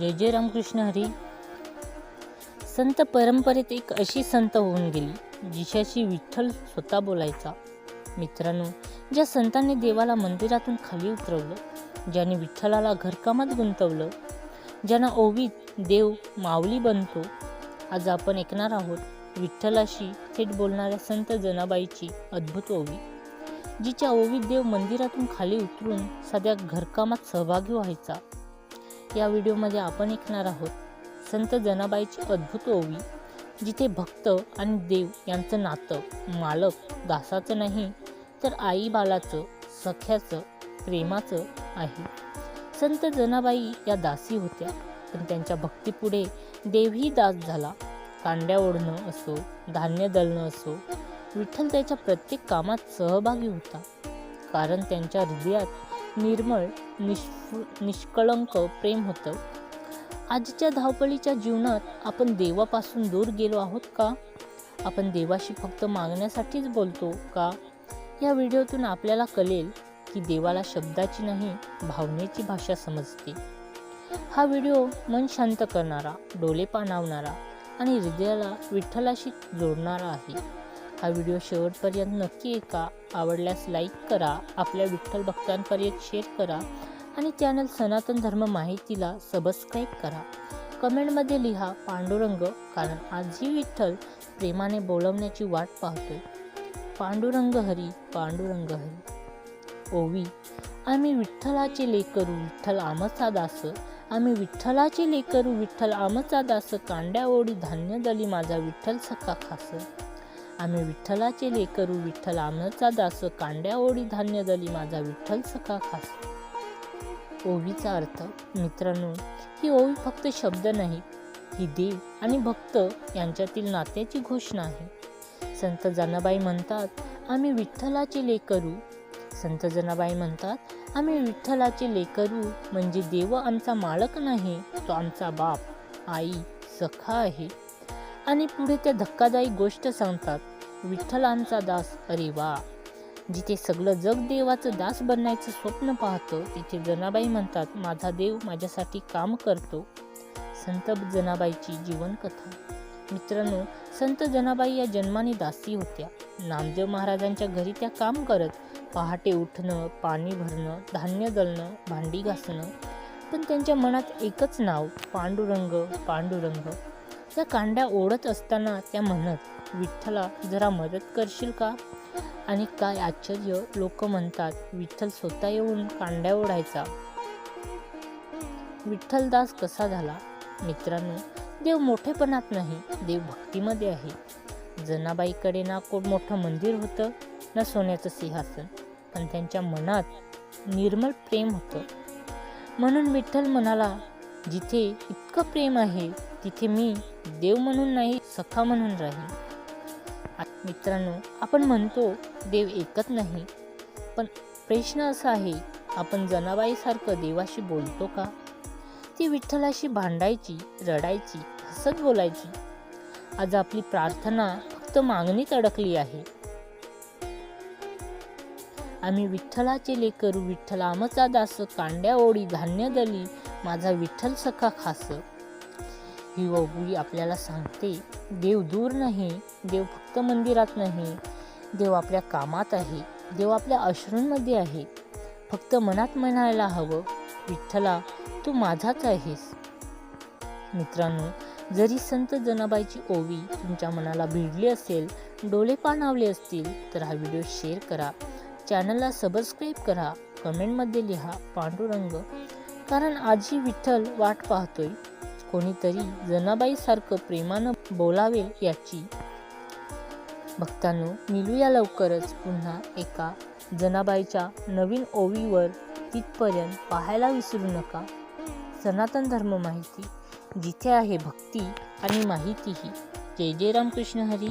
जय जय रामकृष्ण हरी. संत परंपरेत एक अशी संत होऊन गेली जिशाशी विठ्ठल स्वतः बोलायचा. मित्रांनो ज्या संतांनी देवाला मंदिरातून खाली उतरवलं ज्याने विठ्ठलाला घरकामात गुंतवलं ज्यांना ओवीत देव माऊली बनतो आज आपण ऐकणार आहोत विठ्ठलाशी थेट बोलणाऱ्या संत जनाबाईची अद्भुत ओवी जिच्या ओवीत देव मंदिरातून खाली उतरून सध्या घरकामात सहभागी व्हायचा. या व्हिडिओमध्ये आपण ऐकणार आहोत संत जनाबाईची अद्भुत ओवी जिथे भक्त आणि देव यांचं नातं मालक दासाचं नाही तर आई बालाचं सख्याचं प्रेमाचं आहे. संत जनाबाई या दासी होत्या पण त्यांच्या भक्तीपुढे देवही दास झाला. कांड्या ओढणं असो धान्य दळणं असो विठ्ठल त्याच्या प्रत्येक कामात सहभागी होता कारण त्यांच्या हृदयात निर्मळ निष्फु निष्कळंक प्रेम होतं. आजच्या धावपळीच्या जीवनात आपण देवापासून दूर गेलो आहोत का? आपण देवाशी फक्त मागण्यासाठीच बोलतो का? या व्हिडिओतून आपल्याला कळेल की देवाला शब्दाची नाही भावनेची भाषा समजते. हा व्हिडिओ मन शांत करणारा डोले पाणावणारा आणि हृदयाला विठ्ठलाशी जोडणारा आहे. हा व्हिडिओ शेवटपर्यंत नक्की ऐका. आवडल्यास लाईक करा. आपल्या विठ्ठल भक्तांपर्यंत शेअर करा. आणि चॅनल सनातन धर्म माहितीला सबस्क्राईब करा. कमेंटमध्ये लिहा पांडुरंग कारण आजही विठ्ठल प्रेमाने बोलवण्याची वाट पाहतोय. पांडुरंग हरी पांडुरंग हरी. ओवी आम्ही विठ्ठलाचे लेकरू विठ्ठल आमचा दास. आम्ही विठ्ठलाचे लेकरू विठ्ठल आमचा दास. कांड्या ओढी धान्य दली माझा विठ्ठल सखा खास. आम्ही विठ्ठलाचे लेकरू विठ्ठल आमचा दास कांड्या ओढी धान्य दली माझा विठ्ठल सखा खास. ओवीचा अर्थ मित्रांनो ही ओवी फक्त शब्द नाही ही देव आणि भक्त यांच्यातील नात्याची घोषणा आहे. संत जनाबाई म्हणतात आम्ही विठ्ठलाचे लेकरू. संत जनाबाई म्हणतात आम्ही विठ्ठलाचे लेकरू म्हणजे देव आमचा मालक नाही तो आमचा बाप आई सखा आहे. आणि पुढे त्या धक्कादायी गोष्ट सांगतात विठ्ठलांचा दास. अरे वा. जिथे सगळं जग देवाचं दास बनण्याचं स्वप्न पाहतं तिथे जनाबाई म्हणतात माझा देव माझ्यासाठी काम करतो. संत जनाबाईची जीवनकथा. मित्रांनो संत जनाबाई या जन्माने दासी होत्या. नामदेव महाराजांच्या घरी त्या काम करत पहाटे उठणं पाणी भरणं धान्य दळणं भांडी घासणं पण त्यांच्या मनात एकच नाव पांडुरंग पांडुरंग. त्या कांड्या ओढत असताना त्या म्हणत विठ्ठला जरा मदत करशील का? आणि काय आश्चर्य लोक म्हणतात विठ्ठल स्वतः येऊन कांड्या ओढायचा. विठ्ठलदास कसा झाला? मित्रांनो देव मोठेपणात नाही देव भक्तीमध्ये आहे. जनाबाईकडे ना कोण मोठं मंदिर होतं ना सोन्याचं सिंहासन पण त्यांच्या मनात निर्मल प्रेम होतं. म्हणून विठ्ठल म्हणाला जिथे इतकं प्रेम आहे तिथे मी देव म्हणून नाही सखा म्हणून राहीन. मित्रांनो आपण म्हणतो देव एकच नाही. पण प्रश्न असा आहे आपण जनाबाईसारखं देवाशी बोलतो का? ती विठ्ठलाशी भांडायची रडायची हसत बोलायची. आज आपली प्रार्थना फक्त मागणीत अडकली आहे. आम्ही विठ्ठलाचे लेकरू विठ्ठल आमचा दास कांड्या ओळी धान्य दली माझा विठ्ठल सखा खास. ही ओवी आपल्याला सांगते देव दूर नाही देव फक्त मंदिरात नाही देव आपल्या कामात आहे देव आपल्या अश्रूंमध्ये आहे. फक्त मनात म्हणायला हवं विठ्ठला तू माझाच आहेस. मित्रांनो जरी संत जनाबाईची ओवी तुमच्या मनाला भिडली असेल डोळे पाणावले असतील तर हा व्हिडिओ शेअर करा. चॅनलला सबस्क्राईब करा कमेंटमध्ये लिहा पांडुरंग. कारण आजही विठ्ठल वाट पाहतोय. कोणीतरी जनाबाईसारखं प्रेमानं बोलावे याची. भक्तांनो मिलूया लवकरच पुन्हा एका जनाबाईच्या नवीन ओवीवर तिथपर्यंत पाहायला विसरू नका. सनातन धर्म माहिती जिथे आहे भक्ती आणि माहितीही. जय जय रामकृष्ण हरी.